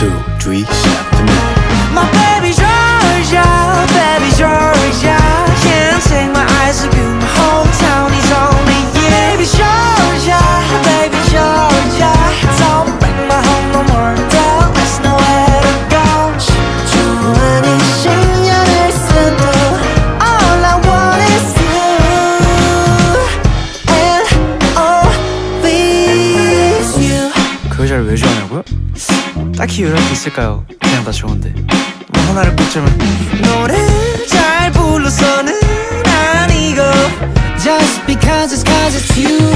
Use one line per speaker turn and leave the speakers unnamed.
two, three, seven.
My baby Georgia, baby Georgia. Can't take my eyes off you. My hometown is only you. Baby Georgia, baby Georgia. Don't break my heart no more. There's nowhere to go. 좋아하는 신년을 써도 all I want is you. And always you.
그 여자를 왜 좋아하냐고요? 딱히 요령 있을까요? 그냥 다 좋은데. 뭐 하나를 꼽자면.
노래를 잘 불러서는 아니고
Just because it's cause it's you